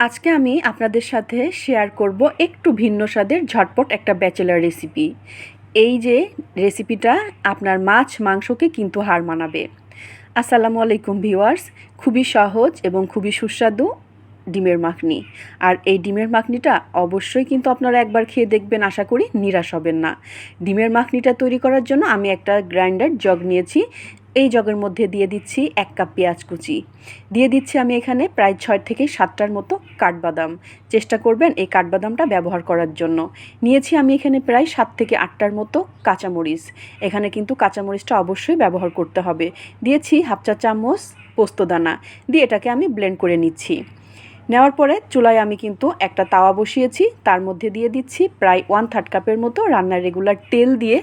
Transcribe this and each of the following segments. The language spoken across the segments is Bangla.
আজকে আমি আপনাদের সাথে শেয়ার করব একটু ভিন্ন স্বাদের ঝটপট একটা ব্যাচেলার রেসিপি এই যে রেসিপিটা আপনার মাছ মাংসকে কিন্তু হার মানাবে। আসসালামু আলাইকুম ভিউয়ার্স খুবই সহজ এবং খুবই সুস্বাদু ডিমের মাখনি। আর এই ডিমের মাখনিটা অবশ্যই কিন্তু আপনারা একবার খেয়ে দেখবেন, আশা করি নিরাশ হবেন না। ডিমের মাখনিটা তৈরি করার জন্য আমি একটা গ্রাইন্ডার জগ নিয়েছি। এই জগের মধ্যে দিয়ে দিচ্ছি এক কাপ পেঁয়াজ কুচি। দিয়ে দিচ্ছি আমি এখানে প্রায় ছয় থেকে সাতটার মতো কাঠবাদাম। চেষ্টা করবেন এই কাঠবাদামটা ব্যবহার করার জন্য। নিয়েছি আমি এখানে প্রায় সাত থেকে আটটার মতো কাঁচামরিচ। এখানে কিন্তু কাঁচামরিচটা অবশ্যই ব্যবহার করতে হবে। দিয়েছি হাফ চা চামচ পোস্তদানা দিয়ে এটাকে আমি ব্লেন্ড করে নিচ্ছি। নেওয়ার পরে চুলায় আমি কিন্তু একটা তাওয়া বসিয়েছি। তার মধ্যে দিয়ে দিচ্ছি প্রায় ওয়ান থার্ড কাপের মতো রান্নার রেগুলার তেল দিয়ে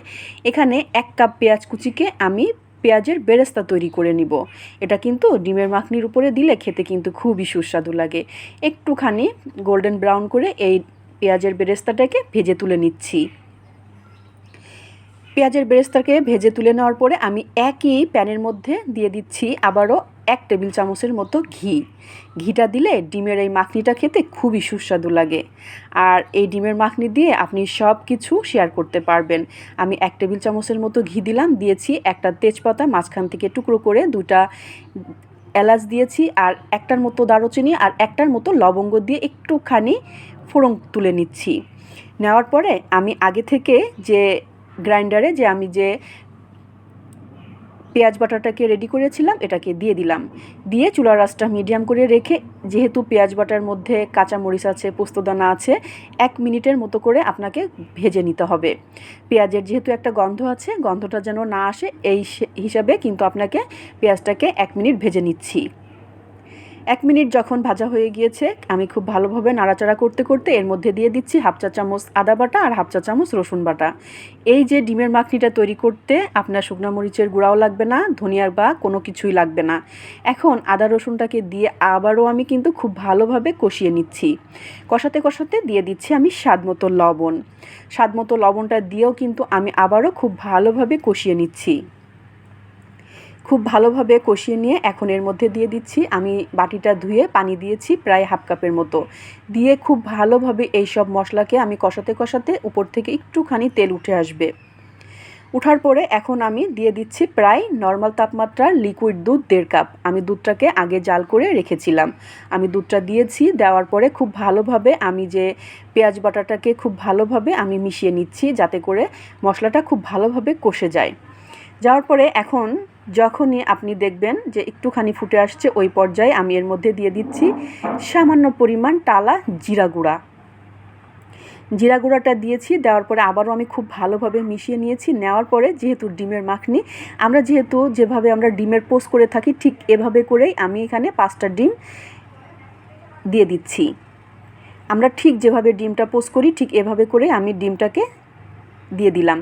এখানে এক কাপ পেঁয়াজ কুচিকে আমি পেঁয়াজের বেরেস্তা তৈরি করে নিব। এটা কিন্তু ডিমের মাখনির উপরে দিলে খেতে কিন্তু খুবই সুস্বাদু লাগে। একটুখানি গোল্ডেন ব্রাউন করে এই পেঁয়াজের বেরেস্তাটাকে ভেজে তুলে নিচ্ছি। পেঁয়াজের বেরেস্তাকে ভেজে তুলে নেওয়ার পরে আমি একই প্যানের মধ্যে দিয়ে দিচ্ছি আবারও এক টেবিল চামচের মতো ঘি। ঘিটা দিলে ডিমের এই মাখনিটা খেতে খুবই সুস্বাদু লাগে। আর এই ডিমের মাখনি দিয়ে আপনি সব কিছু শেয়ার করতে পারবেন। আমি এক টেবিল চামচের মতো ঘি দিলাম, দিয়েছি একটা তেজপাতা, মাঝখান থেকে টুকরো করে দুটা এলাচ দিয়েছি আর একটার মতো দারুচিনি আর একটার মতো লবঙ্গ দিয়ে একটুখানি ফোড়ন তুলে নিচ্ছি। নেওয়ার পরে আমি আগে থেকে যে গ্রাইন্ডারে যে আমি যে পেঁয়াজ বাটাটাকে রেডি করেছিলাম, এটাকে দিয়ে দিলাম। দিয়ে চুলার রাসটা মিডিয়াম করে রেখে, যেহেতু পেঁয়াজ বাটার মধ্যে কাঁচামরিচ আছে, পোস্তদানা আছে, এক মিনিটের মতো করে আপনাকে ভেজে নিতে হবে। পেঁয়াজের যেহেতু একটা গন্ধ আছে, গন্ধটা যেন না আসে, এই হিসাবে কিন্তু আপনাকে পেঁয়াজটাকে এক মিনিট ভেজে নিচ্ছি। এক মিনিট যখন ভাজা হয়ে গিয়েছে, আমি খুব ভালোভাবে নাড়াচাড়া করতে করতে এর মধ্যে দিয়ে দিচ্ছি হাফ চা চামচ আদা বাটা আর হাফ চা চামচ রসুন বাটা। এই যে ডিমের মাখনিটা তৈরি করতে আপনার শুকনো মরিচের গুঁড়াও লাগবে না, ধনিয়ার বা কোনো কিছুই লাগবে না। এখন আদা রসুনটাকে দিয়ে আবারও আমি কিন্তু খুব ভালোভাবে কষিয়ে নিচ্ছি। কষাতে কষাতে দিয়ে দিচ্ছি আমি স্বাদ মতো লবণ। স্বাদ মতো লবণটা দিয়েও কিন্তু আমি আবারও খুব ভালোভাবে কষিয়ে নিচ্ছি। খুব ভালোভাবে কষিয়ে নিয়ে এখন এর মধ্যে দিয়ে দিচ্ছি। আমি বাটিটা ধুয়ে পানি দিয়েছি প্রায় হাফ কাপের মতো। দিয়ে খুব ভালোভাবে এই সব মশলাকে আমি কষাতে কষাতে উপর থেকে একটুখানি তেল উঠে আসবে। উঠার পরে এখন আমি দিয়ে দিচ্ছি প্রায় নর্মাল তাপমাত্রার লিকুইড দুধ দেড় কাপ। আমি দুধটাকে আগে জাল করে রেখেছিলাম। আমি দুধটা দিয়েছি, দেওয়ার পরে খুব ভালোভাবে আমি যে পেঁয়াজ বাটাটাকে খুব ভালোভাবে আমি মিশিয়ে নিচ্ছি যাতে করে মশলাটা খুব ভালোভাবে কষে যায়। যাওয়ার পরে এখন যখনই আপনি দেখবেন যে একটুখানি ফুটে আসছে, ওই পর্যায়ে আমি এর মধ্যে দিয়ে দিচ্ছি সামান্য পরিমাণ টালা জিরা গুঁড়া। জিরা গুঁড়াটা দিয়েছি, দেওয়ার পরে আবারও আমি খুব ভালোভাবে মিশিয়ে নিয়েছি। নেওয়ার পরে যেহেতু ডিমের মাখনি, আমরা যেহেতু যেভাবে আমরা ডিমের পোস্ট করে থাকি, ঠিক এভাবে করেই আমি এখানে পাঁচটা ডিম দিয়ে দিচ্ছি। আমরা ঠিক যেভাবে ডিমটা পোস্ট করি, ঠিক এভাবে করে আমি ডিমটাকে দিয়ে দিলাম।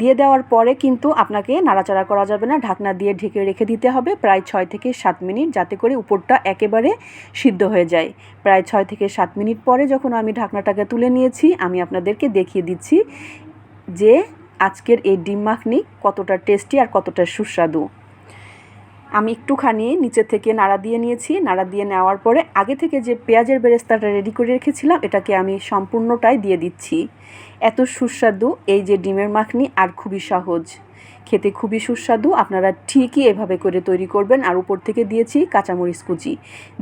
দিয়ে দেওয়ার পরে কিন্তু আপনাকে নাড়াচাড়া করা যাবে না। ঢাকনা দিয়ে ঢেকে রেখে দিতে হবে। প্রায় ছয় থেকে সাত মিনিট যাতে করে উপরটা একেবারে সিদ্ধ হয়ে যায়। প্রায় ছয় থেকে সাত মিনিট পরে যখন আমি ঢাকনাটাকে তুলে নিয়েছি, আমি আপনাদেরকে দেখিয়ে দিচ্ছি যে আজকের এই ডিম মাখনি কতটা টেস্টি আর কতটা সুস্বাদু। আমি একটুখানি নিচে থেকে নাড়া দিয়ে নিয়েছি। নাড়া দিয়ে নেওয়ার পরে আগে থেকে যে পেঁয়াজের বেরেস্তাটা রেডি করে রেখেছিলাম, এটাকে আমি সম্পূর্ণটাই দিয়ে দিচ্ছি। এত সুস্বাদু এই যে ডিমের মাখনি আর খুবই সহজ। খেতে খুবই সুস্বাদু, আপনারা ঠিকই এভাবে করে তৈরি করবেন। আর উপর থেকে দিয়েছি কাঁচামরিচ কুচি।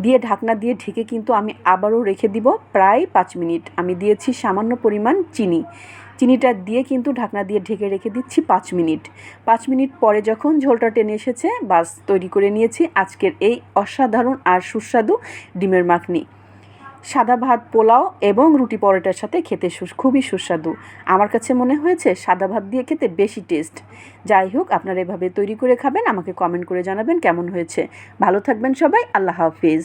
দিয়ে ঢাকনা দিয়ে ঢেকে কিন্তু আমি আবারও রেখে দিব প্রায় পাঁচ মিনিট। আমি দিয়েছি সামান্য পরিমাণ চিনি। চিনিটা দিয়ে কিন্তু ঢাকনা দিয়ে ঢেকে রেখে দিচ্ছি পাঁচ মিনিট। পাঁচ মিনিট পরে যখন ঝোলটা টেনে এসেছে, বাস তৈরি করে নিয়েছি আজকের এই অসাধারণ আর সুস্বাদু ডিমের মাখনি। সাদা ভাত, পোলাও এবং রুটি পরোটার সাথে খেতে খুবই সুস্বাদু। আমার কাছে মনে হয়েছে সাদা ভাত দিয়ে খেতে বেশি টেস্ট। যাই হোক, আপনারা এভাবে তৈরি করে খাবেন, আমাকে কমেন্ট করে জানাবেন কেমন হয়েছে। ভালো থাকবেন সবাই, আল্লাহ হাফিজ।